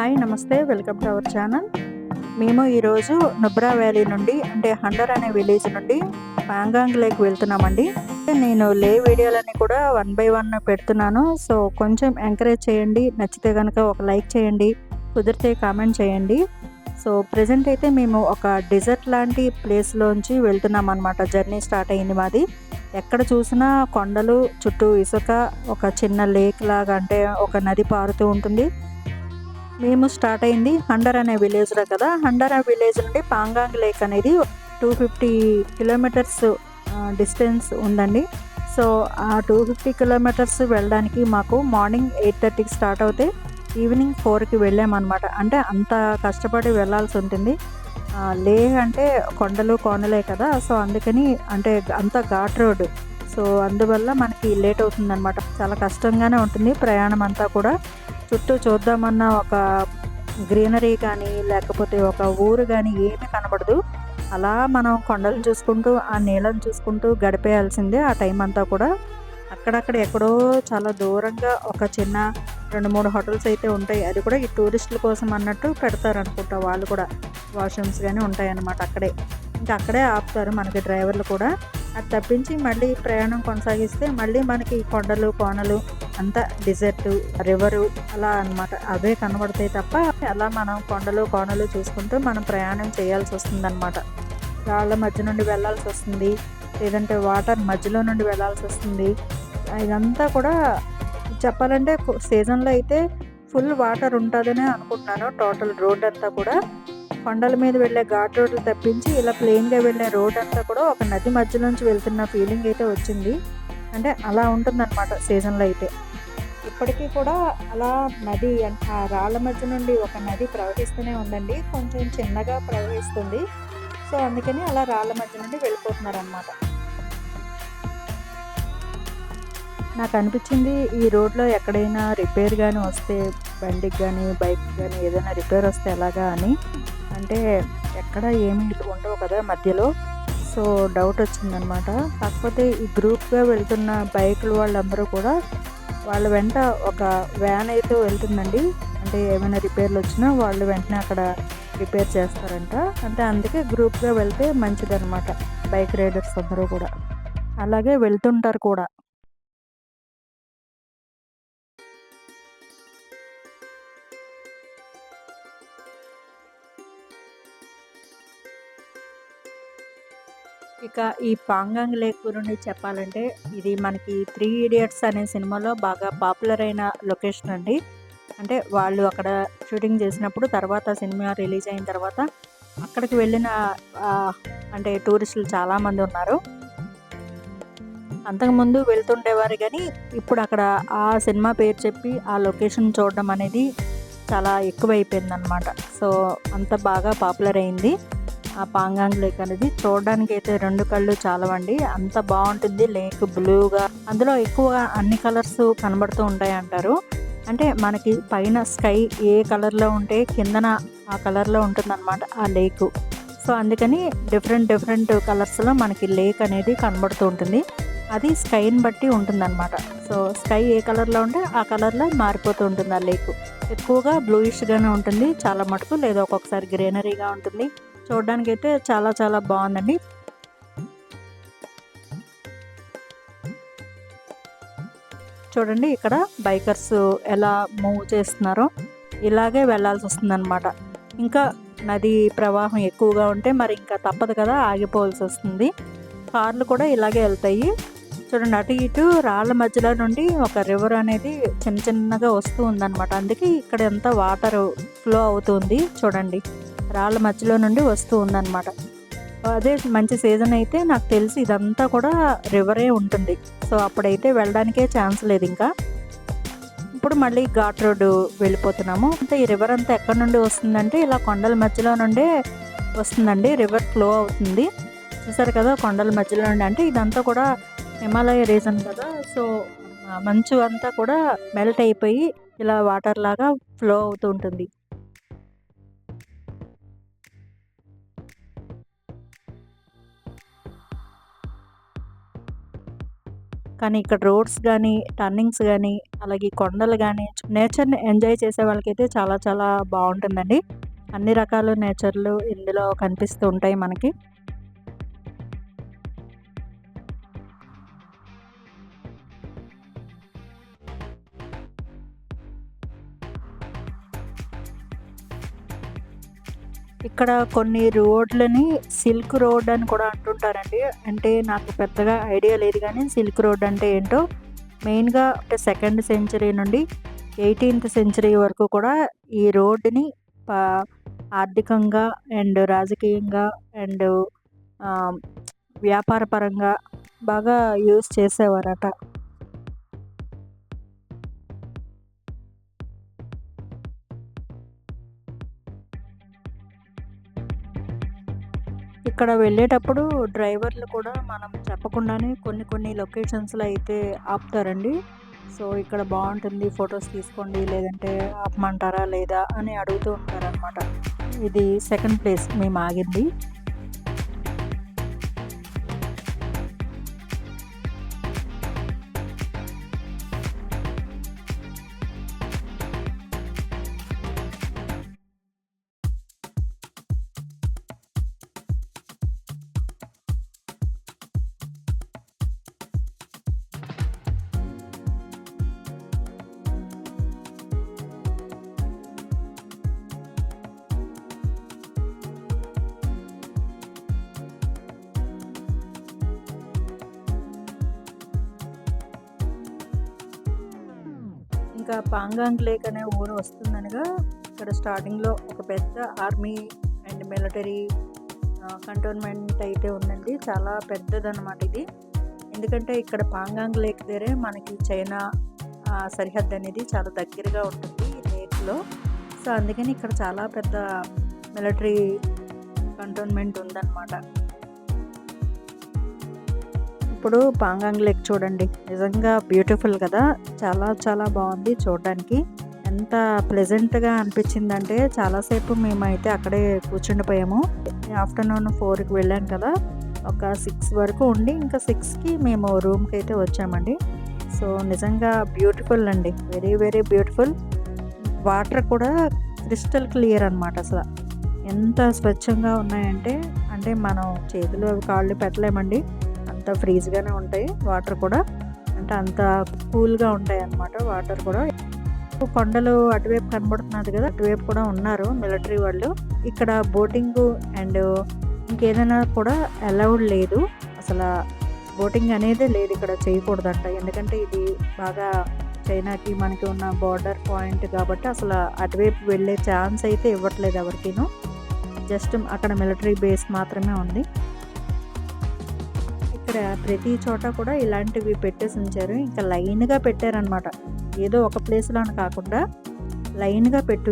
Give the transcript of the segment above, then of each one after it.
Hi నమస్తే. Welcome to our channel. మేము ఈరోజు నుబ్రా వ్యాలీ నుండి అంటే హండర్ అనే విలేజ్ నుండి పాంగాంగ్ లేక్ వెళ్తున్నామండి. నేను లే వీడియోలన్నీ కూడా వన్ బై వన్ పెడుతున్నాను. సో కొంచెం ఎంకరేజ్ చేయండి. నచ్చితే కనుక ఒక లైక్ చేయండి. కుదిరితే కామెంట్ చేయండి. సో ప్రజెంట్ అయితే మేము ఒక డిజర్ట్ లాంటి ప్లేస్లోంచి వెళ్తున్నాం అనమాట జర్నీ స్టార్ట్ అయింది మాది. ఎక్కడ చూసినా కొండలు చుట్టూ ఇసుక ఒక చిన్న లేక్ లాగా అంటే ఒక నది పారుతూ ఉంటుంది. మేము స్టార్ట్ అయింది హండర్ అనే విలేజ్లో కదా. హండర్ అనే విలేజ్ నుండి పాంగాంగ్ లేక్ అనేది టూ ఫిఫ్టీ కిలోమీటర్స్ డిస్టెన్స్ ఉందండి. సో ఆ టూ ఫిఫ్టీ కిలోమీటర్స్ వెళ్ళడానికి మాకు మార్నింగ్ ఎయిట్ థర్టీకి స్టార్ట్ అవుతే ఈవినింగ్ ఫోర్కి వెళ్ళామన్నమాట. అంటే అంత కష్టపడి వెళ్ళాల్సి ఉంటుంది. ఆ, లే అంటే కొండలు కోనలే కదా. సో అందుకని అంటే అంత ఘాట్ రోడ్ సో అందువల్ల మనకి లేట్ అవుతుంది అనమాట చాలా కష్టంగానే ఉంటుంది ప్రయాణం అంతా కూడా. చుట్టూ చూద్దామన్న ఒక గ్రీనరీ కానీ లేకపోతే ఒక ఊరు కానీ ఏమీ కనబడదు. అలా మనం కొండలను చూసుకుంటూ ఆ నీళ్ళని చూసుకుంటూ గడిపేయాల్సిందే ఆ టైం అంతా కూడా. అక్కడక్కడ ఎక్కడో చాలా దూరంగా ఒక చిన్న రెండు మూడు హోటల్స్ అయితే ఉంటాయి. అది కూడా ఈ టూరిస్టుల కోసం అన్నట్టు పెడతారు అనుకుంటా వాళ్ళు కూడా. వాష్రూమ్స్ కానీ ఉంటాయి అన్నమాట అక్కడే. ఇంకా అక్కడే ఆపుతారు మనకి డ్రైవర్లు కూడా. అది తప్పించి మళ్ళీ ప్రయాణం కొనసాగిస్తే మళ్ళీ మనకి కొండలు కోనలు అంతా డిజర్ట్ రివరు అలా అన్నమాట. అవే కనబడతాయి తప్ప అలా మనం కొండలు కోనలు చూసుకుంటూ మనం ప్రయాణం చేయాల్సి వస్తుంది రాళ్ళ మధ్య నుండి వెళ్ళాల్సి వస్తుంది. లేదంటే వాటర్ మధ్యలో నుండి వెళ్ళాల్సి వస్తుంది. ఇదంతా కూడా చెప్పాలంటే సీజన్లో అయితే ఫుల్ వాటర్ ఉంటుందనే అనుకుంటున్నాను టోటల్ రోడ్ అంతా కూడా కొండల మీద వెళ్ళే ఘాట్ రోడ్లు తప్పించి ఇలా ప్లెయిన్గా వెళ్ళే రోడ్ అంతా కూడా ఒక నది మధ్య నుంచి వెళ్తున్న ఫీలింగ్ అయితే వచ్చింది. అంటే అలా ఉంటుందన్నమాట సీజన్లో అయితే. ఇప్పటికీ కూడా అలా నది ఆ రాళ్ళ మధ్య నుండి ఒక నది ప్రవహిస్తూనే ఉందండి. కొంచెం చిన్నగా ప్రవహిస్తుంది. సో అందుకని అలా రాళ్ళ మధ్య నుండి వెళ్ళిపోతున్నారనమాట నాకు అనిపించింది ఈ రోడ్లో ఎక్కడైనా రిపేర్ కానీ వస్తే బండికి కానీ బైక్ కానీ ఏదైనా రిపేర్ వస్తే ఎలాగా అని. అంటే ఎక్కడ ఏమి ఉండవు కదా మధ్యలో. సో డౌట్ వచ్చిందనమాట. కాకపోతే ఈ గ్రూప్గా వెళ్తున్న బైకులు వాళ్ళందరూ కూడా వాళ్ళ వెంట ఒక వ్యాన్ అయితే వెళ్తుందండి. అంటే ఏమైనా రిపేర్లు వచ్చినా వాళ్ళు వెంటనే అక్కడ రిపేర్ చేస్తారంట. అంటే అందుకే గ్రూప్గా వెళ్తే మంచిదన్నమాట బైక్ రైడర్స్ అందరూ కూడా. అలాగే వెళ్తుంటారు కూడా. ఇక ఈ పాంగాంగ్ లేక్ గురించి చెప్పాలంటే ఇది మనకి త్రీ ఇడియట్స్ అనే సినిమాలో బాగా పాపులర్ అయిన లొకేషన్ అండి. అంటే వాళ్ళు అక్కడ షూటింగ్ చేసినప్పుడు తర్వాత సినిమా రిలీజ్ అయిన తర్వాత అక్కడికి వెళ్ళిన అంటే టూరిస్టులు చాలామంది ఉన్నారు. అంతకుముందు వెళ్తుండేవారు కానీ ఇప్పుడు అక్కడ ఆ సినిమా పేరు చెప్పి ఆ లొకేషన్ చూడడం అనేది చాలా ఎక్కువైపోయింది అనమాట సో అంత బాగా పాపులర్ అయింది. ఆ పాంగాంగ్ లేక్ అనేది చూడడానికి అయితే రెండు కళ్ళు చాలవండి. అంత బాగుంటుంది లేక్ బ్లూగా అందులో ఎక్కువగా అన్ని కలర్స్ కనబడుతూ ఉంటాయి అంటారు అంటే మనకి పైన స్కై ఏ కలర్లో ఉంటే కిందన ఆ కలర్లో ఉంటుందన్నమాట ఆ లేక్ సో అందుకని డిఫరెంట్ డిఫరెంట్ కలర్స్లో మనకి లేక్ అనేది కనబడుతూ ఉంటుంది. అది స్కైని బట్టి ఉంటుందన్నమాట. సో స్కై ఏ కలర్లో ఉంటే ఆ కలర్లో మారిపోతూ ఉంటుంది ఆ లేక్ ఎక్కువగా బ్లూయిష్గానే ఉంటుంది. చాలా మటుకు లేదా ఒక్కొక్కసారి గ్రీనరీగా ఉంటుంది. చూడడానికి అయితే చాలా చాలా బాగుందండి. చూడండి ఇక్కడ బైకర్స్ ఎలా మూవ్ చేస్తున్నారో ఇలాగే వెళ్ళాల్సి వస్తుందన్నమాట. ఇంకా నది ప్రవాహం ఎక్కువగా ఉంటే మరి ఇంకా తప్పదు కదా ఆగిపోవాల్సి వస్తుంది. కార్లు కూడా ఇలాగే వెళ్తాయి. చూడండి అటు ఇటు రాళ్ళ మధ్యలో నుండి ఒక రివర్ అనేది చిన్న చిన్నగా వస్తూ ఉందన్నమాట. అందుకే ఇక్కడ ఎంత వాటర్ ఫ్లో అవుతుంది చూడండి. రాళ్ళ మధ్యలో నుండి వస్తూ ఉందన్నమాట. అదే మంచి సీజన్ అయితే నాకు తెలిసి ఇదంతా కూడా రివరే ఉంటుంది. సో అప్పుడైతే వెళ్ళడానికే ఛాన్స్ లేదు ఇంకా. ఇప్పుడు మళ్ళీ ఘాట్ రోడ్డు వెళ్ళిపోతున్నాము. అంటే ఈ రివర్ అంతా ఎక్కడి నుండి వస్తుందంటే ఇలా కొండల మధ్యలో నుండే వస్తుందండి. రివర్ ఫ్లో అవుతుంది. చూసారు కదా కొండల మధ్యలో నుండి. అంటే ఇదంతా కూడా హిమాలయ రీజన్ కదా. సో మంచు అంతా కూడా మెల్ట్ అయిపోయి ఇలా వాటర్ లాగా ఫ్లో అవుతూ ఉంటుంది. కానీ ఇక్కడ రోడ్స్ కానీ టర్నింగ్స్ కానీ అలాగే కొండలు కానీ నేచర్ని ఎంజాయ్ చేసే వాళ్ళకైతే చాలా చాలా బాగుంటుందండి అన్ని రకాల నేచర్లు ఇందులో కనిపిస్తూ ఉంటాయి మనకి. ఇక్కడ కొన్ని రోడ్లని సిల్క్ రోడ్ అని కూడా అంటుంటారండి. అంటే నాకు పెద్దగా ఐడియా లేదు కానీ సిల్క్ రోడ్ అంటే ఏంటో. మెయిన్గా అంటే సెకండ్ సెంచరీ నుండి ఎయిటీన్త్ సెంచరీ వరకు కూడా ఈ రోడ్డుని ఆర్థికంగా అండ్ రాజకీయంగా అండ్ వ్యాపారపరంగా బాగా యూజ్ చేసేవారట. ఇక్కడ వెళ్ళేటప్పుడు డ్రైవర్లు కూడా మనం చెప్పకుండానే కొన్ని కొన్ని లొకేషన్స్లో అయితే ఆపుతారండి. సో ఇక్కడ బాగుంటుంది ఫొటోస్ తీసుకోండి లేదంటే ఆపమంటారా లేదా అని అడుగుతూ ఉంటారనమాట ఇది సెకండ్ ప్లేస్ మేము ఆగింది. ఇంకా పాంగాంగ్ లేక్ అనే ఊరు వస్తుందనగా ఇక్కడ స్టార్టింగ్లో ఒక పెద్ద ఆర్మీ అండ్ మిలిటరీ కంటోన్మెంట్ అయితే ఉందండి. చాలా పెద్దదన్నమాట ఇది. ఎందుకంటే ఇక్కడ పాంగాంగ్ లేక్ దగ్గరే మనకి చైనా సరిహద్దు అనేది చాలా దగ్గరగా ఉంటుంది ఈ లేక్లో సో అందుకని ఇక్కడ చాలా పెద్ద మిలిటరీ కంటోన్మెంట్ ఉందన్నమాట. ఇప్పుడు పాంగాంగ్ లేక్ చూడండి. నిజంగా బ్యూటిఫుల్ కదా. చాలా చాలా బాగుంది చూడడానికి. ఎంత ప్లెజెంట్గా అనిపించిందంటే చాలాసేపు మేమైతే అక్కడే కూర్చుండిపోయాము. ఆఫ్టర్నూన్ ఫోర్కి వెళ్ళాం కదా. ఒక సిక్స్ వరకు ఉండి ఇంకా సిక్స్కి మేము రూమ్కి అయితే వచ్చామండి. సో నిజంగా బ్యూటిఫుల్ అండి. Very very beautiful. వాటర్ కూడా క్రిస్టల్ క్లియర్ అనమాట అసలు. ఎంత స్వచ్ఛంగా ఉన్నాయంటే అంటే మనం చేతులు కాళ్ళు పెట్టలేమండి. అంత ఫ్రీజ్గానే ఉంటాయి. వాటర్ కూడా అంటే అంత కూల్గా ఉంటాయి అన్నమాట వాటర్ కూడా. కొండలు అటువైపు కనబడుతున్నది కదా అటువైపు కూడా ఉన్నారు మిలిటరీ వాళ్ళు. ఇక్కడ బోటింగ్ అండ్ ఇంకేదైనా కూడా అలౌడ్ లేదు. అసలు బోటింగ్ అనేది లేదు ఇక్కడ చేయకూడదంట. ఎందుకంటే ఇది బాగా చైనాకి మనకి ఉన్న బార్డర్ పాయింట్ కాబట్టి అసలు అటువైపు వెళ్ళే ఛాన్స్ అయితే ఇవ్వట్లేదు ఎవరికిను. జస్ట్ అక్కడ మిలిటరీ బేస్ మాత్రమే ఉంది. ఇక్కడ ప్రతి చోట కూడా ఇలాంటివి పెట్టేసి ఉంచారు. ఇంకా లైన్గా పెట్టారనమాట ఏదో ఒక ప్లేస్లో కాకుండా లైన్గా పెట్టి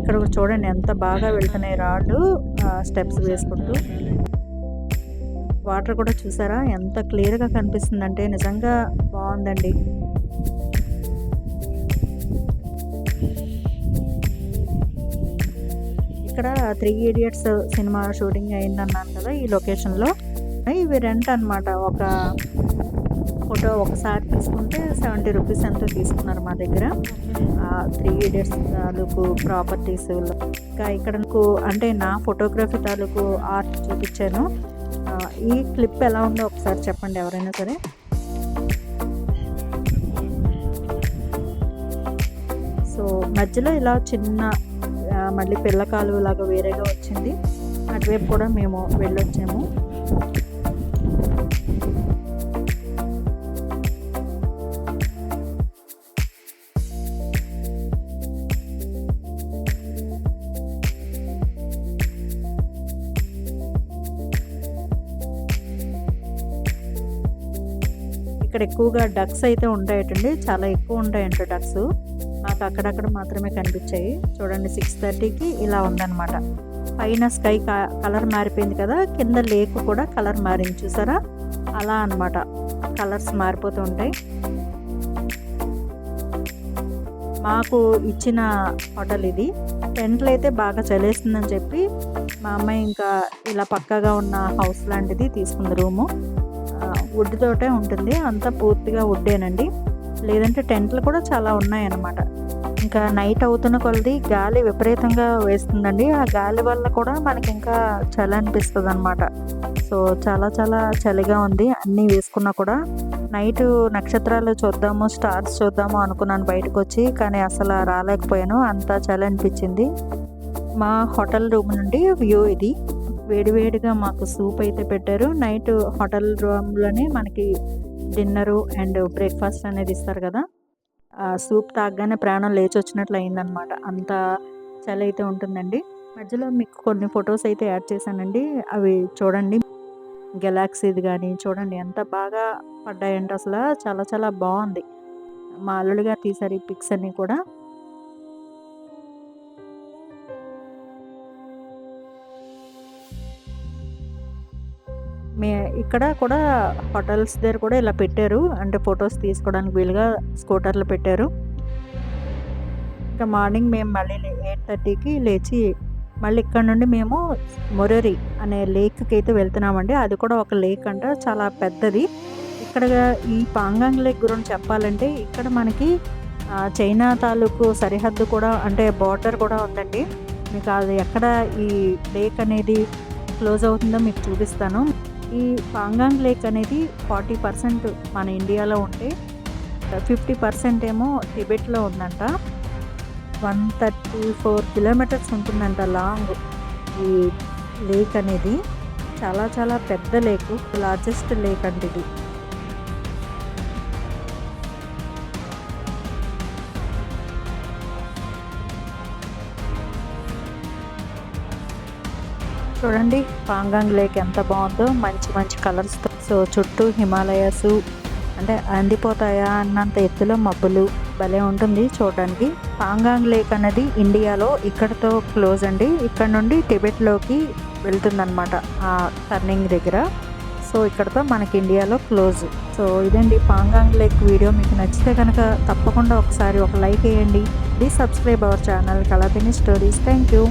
ఇక్కడ చూడండి ఎంత బాగా వెళ్తున్నాయి రాళ్ళు స్టెప్స్ వేసుకుంటూ. వాటర్ కూడా చూసారా? ఎంత క్లియర్గా కనిపిస్తుందంటే నిజంగా బాగుందండి. ఇక్కడ త్రీ ఇడియట్స్ సినిమా షూటింగ్ అయిందన్నాను కదా ఈ లొకేషన్లో ఇవి రెంట్ అనమాట ఒక ఫోటో ఒకసారి తీసుకుంటే సెవెంటీ రూపీస్ ఎంతో తీసుకున్నారు మా దగ్గర. త్రీ ఇడియట్స్ తాలూకు ప్రాపర్టీస్ ఇంకా ఇక్కడ నాకు అంటే నా ఫోటోగ్రఫీ తాలూకు ఆర్ట్ చూపించాను. ఈ క్లిప్ ఎలా ఉందో ఒకసారి చెప్పండి ఎవరైనా సరే. సో మధ్యలో ఇలా చిన్న మళ్ళీ పిల్ల కాలువ లాగా వేరేగా వచ్చింది. అటువైపు కూడా మేము వెళ్ళొచ్చాము. ఇక్కడ ఎక్కువగా డక్స్ అయితే ఉంటాయటండి. చాలా ఎక్కువ ఉంటాయంట డక్స్ మాకు అక్కడక్కడ మాత్రమే కనిపించాయి. చూడండి సిక్స్ థర్టీకి ఇలా ఉందన్నమాట. పైన స్కై కలర్ మారిపోయింది కదా కింద లేక్ కూడా కలర్ మారింది. చూసారా? అలా అనమాట కలర్స్ మారిపోతూ ఉంటాయి. మాకు ఇచ్చిన హోటల్ ఇది. టెంట్లు అయితే బాగా చలేస్తుందని చెప్పి మా అమ్మాయి ఇంకా ఇలా పక్కగా ఉన్న హౌస్ లాంటిది తీసుకుంది రూము. వుడ్ తోటే ఉంటుంది. అంతా పూర్తిగా వుడ్డేనండి లేదంటే టెంట్లు కూడా చాలా ఉన్నాయన్నమాట. ఇంకా నైట్ అవుతున్న కొలది గాలి విపరీతంగా వేస్తుందండి. ఆ గాలి వల్ల కూడా మనకి ఇంకా చలి అనిపిస్తుంది అనమాట సో చాలా చాలా చలిగా ఉంది. అన్నీ వేసుకున్నా కూడా నైట్ నక్షత్రాలు చూద్దాము స్టార్స్ చూద్దాము అనుకున్నాను బయటకు వచ్చి కానీ అసలు రాలేకపోయాను. అంతా చలి అనిపించింది. మా హోటల్ రూమ్ నుండి వ్యూ ఇది. వేడివేడిగా మాకు సూప్ అయితే పెట్టారు. నైట్ హోటల్ రూమ్లోనే మనకి డిన్నరు అండ్ బ్రేక్ఫాస్ట్ అనేది ఇస్తారు కదా. ఆ సూప్ తాగగానే ప్రాణం లేచి వచ్చినట్లు అయిందనమాట అంత చలి అయితే ఉంటుందండి. మధ్యలో మీకు కొన్ని ఫొటోస్ అయితే యాడ్ చేశానండి. అవి చూడండి. గెలాక్సీది కానీ చూడండి. ఎంత బాగా పడ్డాయంటే అసలు చాలా చాలా బాగుంది. మా అల్లుడిగా తీసారు ఈ పిక్స్ అన్నీ కూడా. మే ఇక్కడ కూడా హోటల్స్ దగ్గర కూడా ఇలా పెట్టారు. అంటే ఫొటోస్ తీసుకోవడానికి వీలుగా స్కూటర్లు పెట్టారు. ఇంకా మార్నింగ్ మేము మళ్ళీ ఎయిట్ థర్టీకి లేచి మళ్ళీ ఇక్కడ నుండి మేము మొరరి అనే లేక్కి అయితే వెళ్తున్నామండి. అది కూడా ఒక లేక్ అంట చాలా పెద్దది. ఇక్కడ ఈ పాంగాంగ్ లేక్ గురించి చెప్పాలంటే ఇక్కడ మనకి చైనా తాలూకు సరిహద్దు కూడా అంటే బార్డర్ కూడా ఉందండి. మీకు అది ఎక్కడ ఈ లేక్ అనేది క్లోజ్ అవుతుందో మీకు చూపిస్తాను. ఈ పాంగాంగ్ లేక్ అనేది ఫార్టీ పర్సెంట్ మన ఇండియాలో ఉంటే ఫిఫ్టీ పర్సెంట్ ఏమో టిబెట్లో ఉందంట. వన్ థర్టీ ఫోర్ కిలోమీటర్స్ ఉంటుందంట లాంగ్ ఈ లేక్ అనేది. చాలా చాలా పెద్ద లేక్ లార్జెస్ట్ లేక్ అంటే ఇది. చూడండి పాంగాంగ్ లేక్ ఎంత బాగుందో మంచి మంచి కలర్స్ సో చుట్టూ హిమాలయాస్ అంటే అందిపోతాయా అన్నంత ఎత్తులో మబ్బులు భలే ఉంటుంది చూడడానికి. పాంగాంగ్ లేక్ అనేది ఇండియాలో ఇక్కడతో క్లోజ్ అండి. ఇక్కడ నుండి టిబెట్లోకి వెళ్తుందనమాట ఆ టర్నింగ్ దగ్గర. సో ఇక్కడతో మనకి ఇండియాలో క్లోజ్. సో ఇదండి పాంగాంగ్ లేక్ వీడియో. మీకు నచ్చితే కనుక తప్పకుండా ఒకసారి ఒక లైక్ వేయండి. Please subscribe our channel Kalapini stories. Thank you